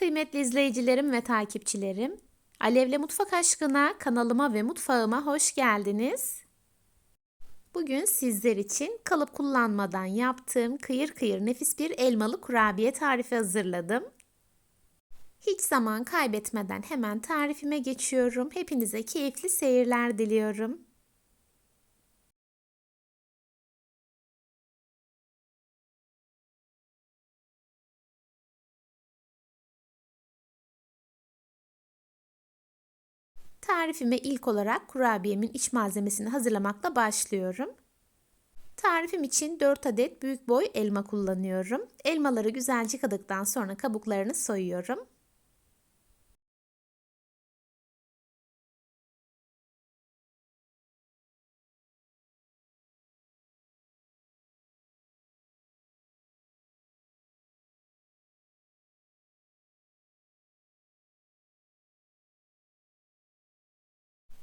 Kıymetli izleyicilerim ve takipçilerim, Alevle Mutfak Aşkına kanalıma ve mutfağıma hoş geldiniz. Bugün sizler için kalıp kullanmadan yaptığım kıyır kıyır nefis bir elmalı kurabiye tarifi hazırladım. Hiç zaman kaybetmeden hemen tarifime geçiyorum. Hepinize keyifli seyirler diliyorum. Tarifime ilk olarak kurabiyemin iç malzemesini hazırlamakla başlıyorum. Tarifim için 4 adet büyük boy elma kullanıyorum. Elmaları güzelce yıkadıktan sonra kabuklarını soyuyorum.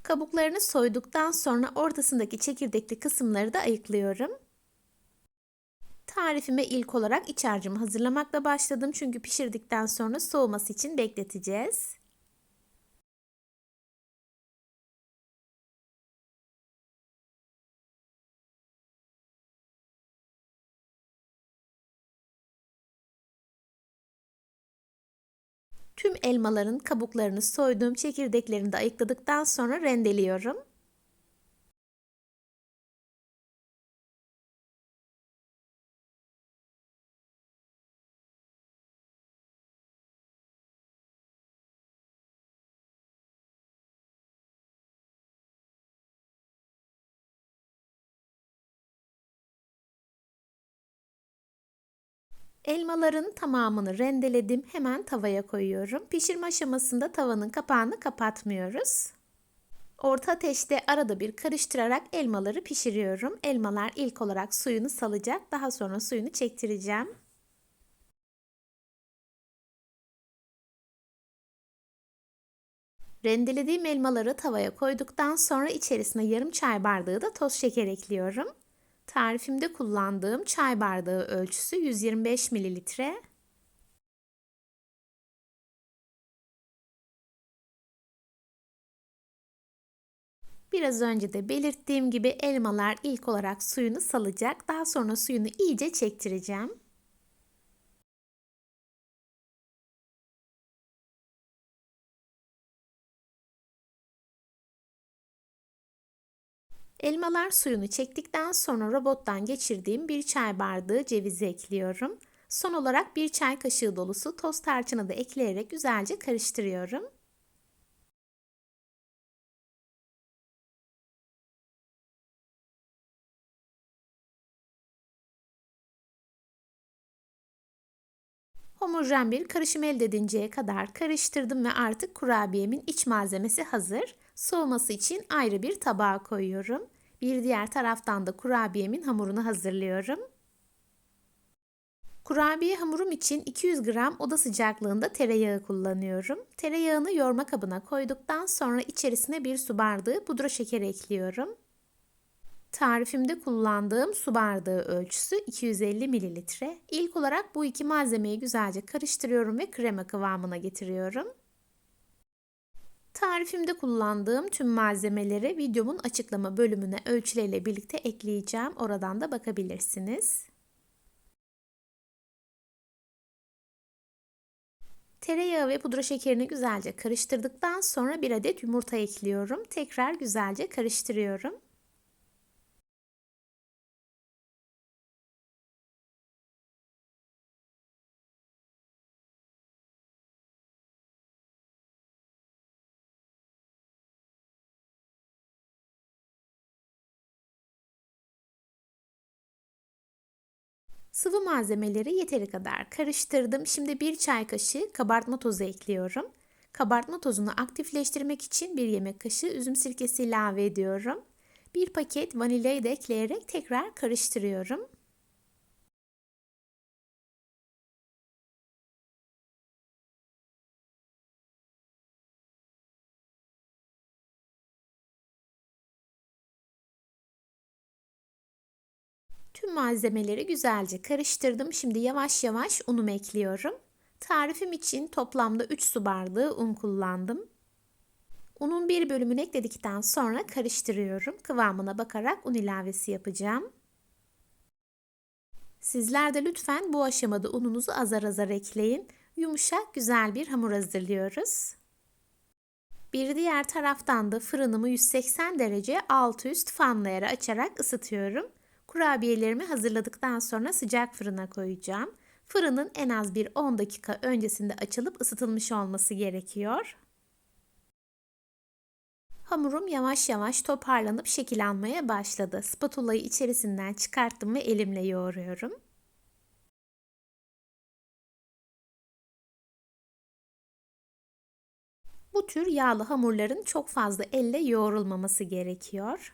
Kabuklarını soyduktan sonra ortasındaki çekirdekli kısımları da ayıklıyorum. Tarifime ilk olarak iç harcımı hazırlamakla başladım çünkü pişirdikten sonra soğuması için bekleteceğiz. Tüm elmaların kabuklarını soyduğum çekirdeklerini de ayıkladıktan sonra rendeliyorum. Elmaların tamamını rendeledim. Hemen tavaya koyuyorum. Pişirme aşamasında tavanın kapağını kapatmıyoruz. Orta ateşte arada bir karıştırarak elmaları pişiriyorum. Elmalar ilk olarak suyunu salacak. Daha sonra suyunu çektireceğim. Rendelediğim elmaları tavaya koyduktan sonra içerisine yarım çay bardağı da toz şeker ekliyorum. Tarifimde kullandığım çay bardağı ölçüsü 125 mililitre. Biraz önce de belirttiğim gibi elmalar ilk olarak suyunu salacak. Daha sonra suyunu iyice çektireceğim. Elmalar suyunu çektikten sonra robottan geçirdiğim bir çay bardağı cevizi ekliyorum. Son olarak bir çay kaşığı dolusu toz tarçını da ekleyerek güzelce karıştırıyorum. Homojen bir karışım elde edinceye kadar karıştırdım ve artık kurabiyemin iç malzemesi hazır. Soğuması için ayrı bir tabağa koyuyorum. Bir diğer taraftan da kurabiyemin hamurunu hazırlıyorum. Kurabiye hamurum için 200 gram oda sıcaklığında tereyağı kullanıyorum. Tereyağını yoğurma kabına koyduktan sonra içerisine bir su bardağı pudra şeker ekliyorum. Tarifimde kullandığım su bardağı ölçüsü 250 mililitre. İlk olarak bu iki malzemeyi güzelce karıştırıyorum ve krema kıvamına getiriyorum. Tarifimde kullandığım tüm malzemeleri videomun açıklama bölümüne ölçüleriyle birlikte ekleyeceğim. Oradan da bakabilirsiniz. Tereyağı ve pudra şekerini güzelce karıştırdıktan sonra bir adet yumurta ekliyorum. Tekrar güzelce karıştırıyorum. Sıvı malzemeleri yeteri kadar karıştırdım. Şimdi bir çay kaşığı kabartma tozu ekliyorum. Kabartma tozunu aktifleştirmek için bir yemek kaşığı üzüm sirkesi ilave ediyorum. Bir paket vanilyayı da ekleyerek tekrar karıştırıyorum. Tüm malzemeleri güzelce karıştırdım. Şimdi yavaş yavaş unumu ekliyorum. Tarifim için toplamda 3 su bardağı un kullandım. Unun bir bölümünü ekledikten sonra karıştırıyorum. Kıvamına bakarak un ilavesi yapacağım. Sizler de lütfen bu aşamada ununuzu azar azar ekleyin. Yumuşak güzel bir hamur hazırlıyoruz. Bir diğer taraftan da fırınımı 180 derece altı üst fanlayara açarak ısıtıyorum. Kurabiyelerimi hazırladıktan sonra sıcak fırına koyacağım. Fırının en az bir 10 dakika öncesinde açılıp ısıtılmış olması gerekiyor. Hamurum yavaş yavaş toparlanıp şekil almaya başladı. Spatulayı içerisinden çıkarttım ve elimle yoğuruyorum. Bu tür yağlı hamurların çok fazla elle yoğrulmaması gerekiyor.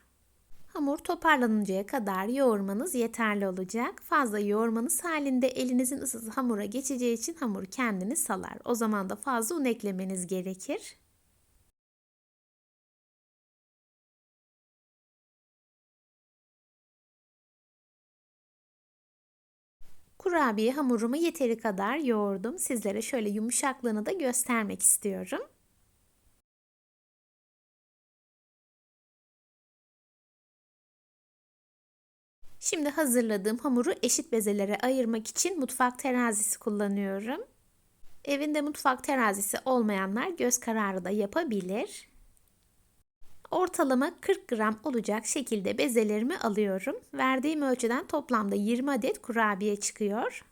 Hamur toparlanıncaya kadar yoğurmanız yeterli olacak. Fazla yoğurmanız halinde elinizin ısısı hamura geçeceği için hamur kendini salar. O zaman da fazla un eklemeniz gerekir. Kurabiye hamurumu yeteri kadar yoğurdum. Sizlere şöyle yumuşaklığını da göstermek istiyorum. Şimdi hazırladığım hamuru eşit bezelere ayırmak için mutfak terazisi kullanıyorum. Evinde mutfak terazisi olmayanlar göz kararı da yapabilir. Ortalama 40 gram olacak şekilde bezelerimi alıyorum. Verdiğim ölçüden toplamda 20 adet kurabiye çıkıyor.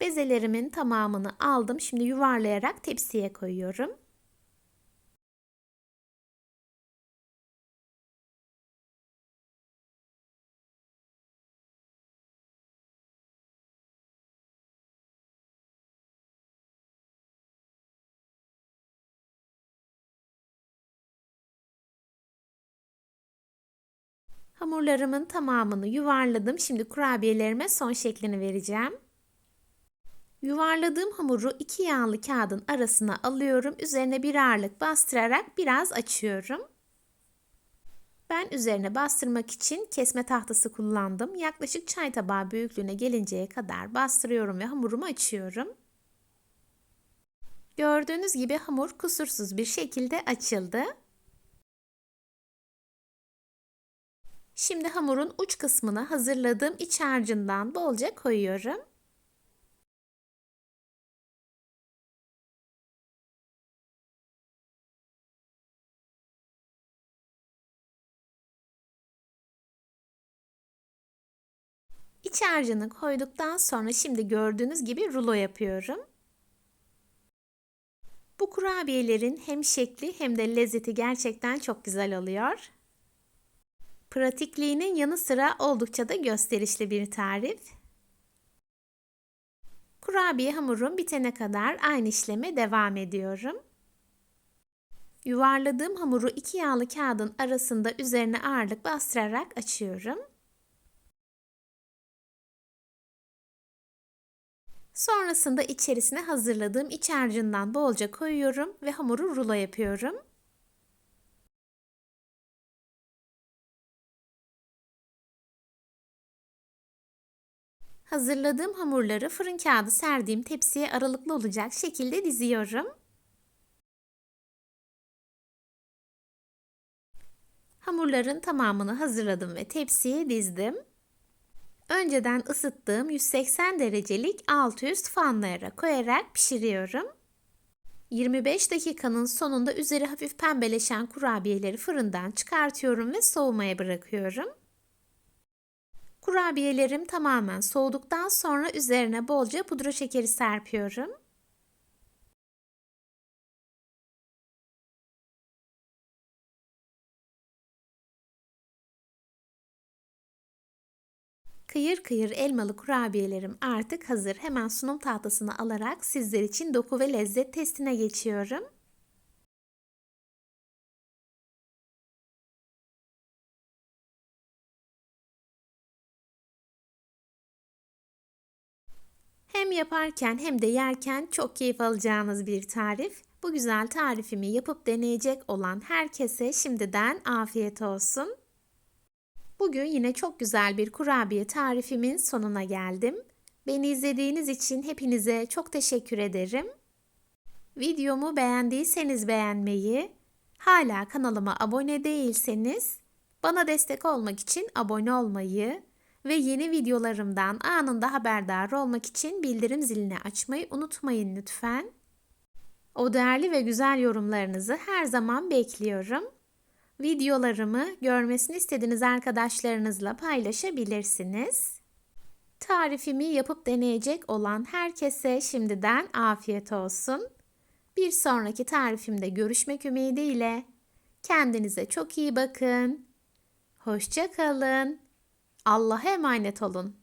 Bezelerimin tamamını aldım. Şimdi yuvarlayarak tepsiye koyuyorum. Hamurlarımın tamamını yuvarladım. Şimdi kurabiyelerime son şeklini vereceğim. Yuvarladığım hamuru iki yağlı kağıdın arasına alıyorum. Üzerine bir ağırlık bastırarak biraz açıyorum. Ben üzerine bastırmak için kesme tahtası kullandım. Yaklaşık çay tabağı büyüklüğüne gelinceye kadar bastırıyorum ve hamurumu açıyorum. Gördüğünüz gibi hamur kusursuz bir şekilde açıldı. Şimdi hamurun uç kısmına hazırladığım iç harcından bolca koyuyorum. İç harcını koyduktan sonra şimdi gördüğünüz gibi rulo yapıyorum. Bu kurabiyelerin hem şekli hem de lezzeti gerçekten çok güzel oluyor. Pratikliğinin yanı sıra oldukça da gösterişli bir tarif. Kurabiye hamurum bitene kadar aynı işleme devam ediyorum. Yuvarladığım hamuru iki yağlı kağıdın arasında üzerine ağırlık bastırarak açıyorum. Sonrasında içerisine hazırladığım iç harcından bolca koyuyorum ve hamuru rulo yapıyorum. Hazırladığım hamurları fırın kağıdı serdiğim tepsiye aralıklı olacak şekilde diziyorum. Hamurların tamamını hazırladım ve tepsiye dizdim. Önceden ısıttığım 180 derecelik alt üst fanlayara koyarak pişiriyorum. 25 dakikanın sonunda üzeri hafif pembeleşen kurabiyeleri fırından çıkartıyorum ve soğumaya bırakıyorum. Kurabiyelerim tamamen soğuduktan sonra üzerine bolca pudra şekeri serpiyorum. Kıyır kıyır elmalı kurabiyelerim artık hazır. Hemen sunum tahtasına alarak sizler için doku ve lezzet testine geçiyorum. Hem yaparken hem de yerken çok keyif alacağınız bir tarif. Bu güzel tarifimi yapıp deneyecek olan herkese şimdiden afiyet olsun. Bugün yine çok güzel bir kurabiye tarifimin sonuna geldim. Beni izlediğiniz için hepinize çok teşekkür ederim. Videomu beğendiyseniz beğenmeyi, hala kanalıma abone değilseniz bana destek olmak için abone olmayı ve yeni videolarımdan anında haberdar olmak için bildirim zilini açmayı unutmayın lütfen. O değerli ve güzel yorumlarınızı her zaman bekliyorum. Videolarımı görmesini istediğiniz arkadaşlarınızla paylaşabilirsiniz. Tarifimi yapıp deneyecek olan herkese şimdiden afiyet olsun. Bir sonraki tarifimde görüşmek ümidiyle. Kendinize çok iyi bakın. Hoşça kalın. Allah'a emanet olun.